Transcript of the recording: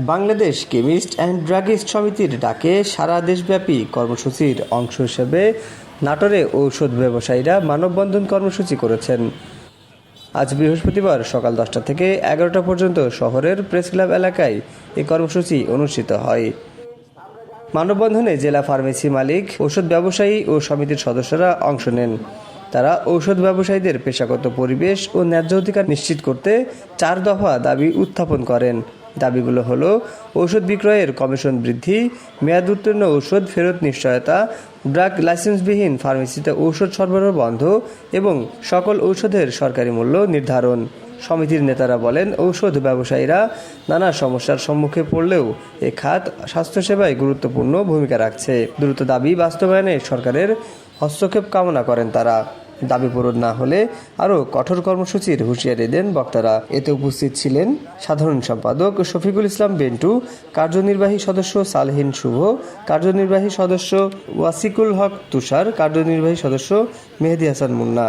Bangladesh chemist and druggist সমিতির ডাকে সারা দেশব্যাপী কর্মসূচির অংশ হিসেবে নাটোরে ঔষধ ব্যবসায়ীরা মানববন্ধন কর্মসূচি করেছেন। আজ বৃহস্পতিবার সকাল দশটা থেকে এগারোটা পর্যন্ত শহরের প্রেস ক্লাব এলাকায় এই কর্মসূচি অনুষ্ঠিত হয়। মানববন্ধনে জেলা ফার্মেসি মালিক, ঔষধ ব্যবসায়ী ও সমিতির সদস্যরা অংশ নেন। তারা ঔষধ ব্যবসায়ীদের পেশাগত পরিবেশ ও ন্যায্য অধিকার নিশ্চিত করতে চার দফা দাবি উত্থাপন করেন। দাবিগুলো হলো ঔষধ বিক্রয়ের কমিশন বৃদ্ধি, মেয়াদ উত্তীর্ণ ঔষধ ফেরত নিশ্চয়তা, ড্রাগ লাইসেন্সবিহীন ফার্মেসিতে ঔষধ সরবরাহ বন্ধ এবং সকল ঔষধের সরকারি মূল্য নির্ধারণ। সমিতির নেতারা বলেন, ঔষধ ব্যবসায়ীরা নানা সমস্যার সম্মুখে পড়লেও এ খাত স্বাস্থ্যসেবায় গুরুত্বপূর্ণ ভূমিকা রাখছে। দ্রুত দাবি বাস্তবায়নে সরকারের হস্তক্ষেপ কামনা করেন তারা। দাবি পূরণ না হলে আরও কঠোর কর্মসূচির হুঁশিয়ারি দেন বক্তারা। এতে উপস্থিত ছিলেন সাধারণ সম্পাদক শফিকুল ইসলাম বেন্টু, কার্যনির্বাহী সদস্য সালহীন শুভ, কার্যনির্বাহী সদস্য ওয়াসিকুল হক তুষার, কার্যনির্বাহী সদস্য মেহেদি হাসান মুন্না।